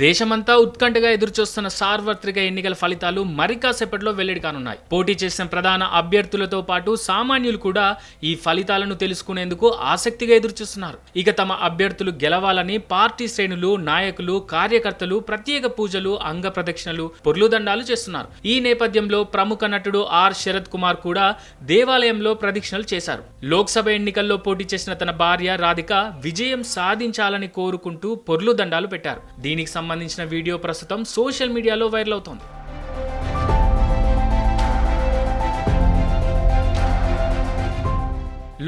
దేశమంతా ఉత్కంఠగా ఎదురుచూస్తున్న సార్వత్రిక ఎన్నికల ఫలితాలు మరి కాసేపట్లో వెల్లడి కానున్నాయి. పోటీ చేసిన ప్రధాన అభ్యర్థులతో పాటు సామాన్యులు కూడా ఈ ఫలితాలను తెలుసుకునేందుకు ఆసక్తిగా ఎదురుచూస్తున్నారు. ఇక తమ అభ్యర్థులు గెలవాలని పార్టీ శ్రేణులు నాయకులు కార్యకర్తలు ప్రత్యేక పూజలు అంగ ప్రదక్షిణలు పొర్లుదండాలు చేస్తున్నారు. ఈ నేపథ్యంలో ప్రముఖ నటుడు ఆర్. శరత్ కుమార్ కూడా దేవాలయంలో ప్రదక్షిణలు చేశారు. లోక్సభ ఎన్నికల్లో పోటీ చేసిన తన భార్య రాధిక విజయం సాధించాలని కోరుకుంటూ పొర్లు దండాలు పెట్టారు. దీనికి సంబంధించిన వీడియో ప్రస్తుతం సోషల్ మీడియాలో వైరల్ అవుతోంది.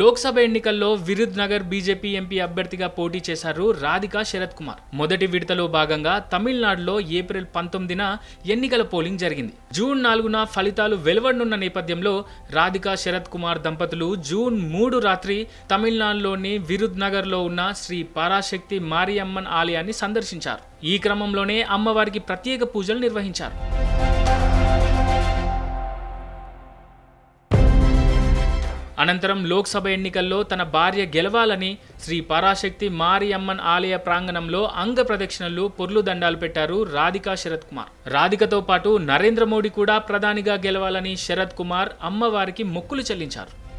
లోక్సభ ఎన్నికల్లో విరుద్ నగర్ బీజేపీ ఎంపీ అభ్యర్థిగా పోటీ చేశారు రాధికా శరత్ కుమార్. మొదటి విడతలో భాగంగా తమిళనాడులో ఏప్రిల్ పంతొమ్మిదిన ఎన్నికల పోలింగ్ జరిగింది. జూన్ నాలుగున ఫలితాలు వెలువడనున్న నేపథ్యంలో రాధికా శరత్ కుమార్ దంపతులు జూన్ మూడు రాత్రి తమిళనాడులోని విరుద్ నగర్లో ఉన్న శ్రీ పరాశక్తి మారియమ్మన్ ఆలయాన్ని సందర్శించారు. ఈ క్రమంలోనే అమ్మవారికి ప్రత్యేక పూజలు నిర్వహించారు. అనంతరం లోక్సభ ఎన్నికల్లో తన భార్య గెలవాలని శ్రీ పరాశక్తి మారియమ్మన్ ఆలయ ప్రాంగణంలో అంగ ప్రదక్షిణలు పొర్లు దండాలు పెట్టారు రాధికా శరత్ కుమార్. రాధికతో పాటు నరేంద్ర మోడీ కూడా ప్రధానిగా గెలవాలని శరత్ కుమార్ అమ్మవారికి మొక్కులు చెల్లించారు.